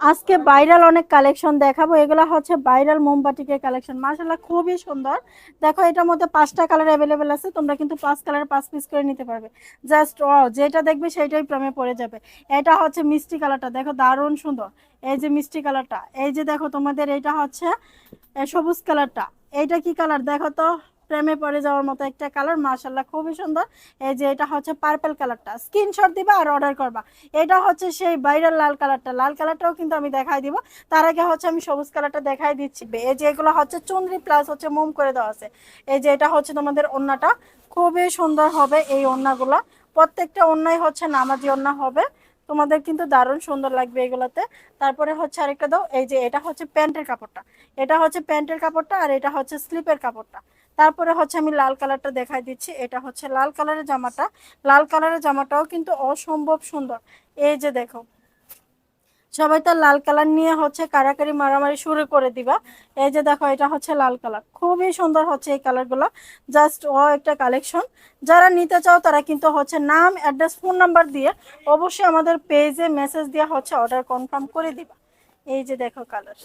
আজকে ভাইরাল অনেক কালেকশন দেখাবো। এগুলো হচ্ছে ভাইরাল মোমবাটিকের কালেকশন। মার্শাল্লাহ খুবই সুন্দর। দেখো, এটার মধ্যে পাঁচটা কালার অ্যাভেলেবেল আছে। তোমরা কিন্তু পাঁচ কালার, পাঁচ পিস করে নিতে পারবে। জাস্ট ও যেটা দেখবে সেটাই প্রেমে পড়ে যাবে। এটা হচ্ছে মিষ্টি কালারটা। দেখো, দারুণ সুন্দর। এই যে মিষ্টি কালারটা। এই যে দেখো, তোমাদের এটা হচ্ছে সবুজ কালারটা। এইটা কি কালার? দেখো তো। প্রেমে পড়ে যাওয়ার মতো একটা কালার মাশাল্লাহ খুবই সুন্দর। এই যে এটা হচ্ছে পার্পল কালারটা স্ক্রিনশট দিবা আর অর্ডার করবা। এটা হচ্ছে সেই বাইরের লাল কালারটা লাল কালারটাও কিন্তু আমি দেখাই দিব। তার আগে হচ্ছে আমি সবুজ কালারটা দেখাই দিচ্ছি। এই যে এগুলো হচ্ছে চুনরি প্লাস হচ্ছে মোম করে দেওয়া আছে। এই যে এটা হচ্ছে তোমাদের ওন্নাটা। খুবই সুন্দর হবে এই ওন্নাগুলো। প্রত্যেকটা ওন্নাই হচ্ছে নামাজি ওন্না হবে। তোমাদের কিন্তু দারুণ সুন্দর লাগবে এগুলোতে। তারপরে হচ্ছে আরেকটা দাও, এই যে এটা হচ্ছে প্যান্টের কাপড়টা। এটা হচ্ছে প্যান্টের কাপড়টা আর এটা হচ্ছে স্লিপের কাপড়টা। তারপরে হচ্ছে আমি লাল কালারটা দেখাই দিচ্ছি, এটা হচ্ছে লাল কালারের জামাটা। লাল কালারের জামাটাও কিন্তু অসম্ভব সুন্দর। এই যে দেখো সবাই তো লাল কালার নিয়ে হচ্ছে কারাকারি মারামারি শুরু করে দিবা। এই যে দেখো, এটা হচ্ছে লাল কালার। খুবই সুন্দর হচ্ছে এই কালারগুলো। জাস্ট ও একটা কালেকশন। যারা নিতে চাও তারা কিন্তু হচ্ছে নাম, অ্যাড্রেস, ফোন নাম্বার দিয়ে অবশ্যই আমাদের পেজে মেসেজ দিয়ে হচ্ছে অর্ডার কনফার্ম করে দিবা। এই যে দেখো কালার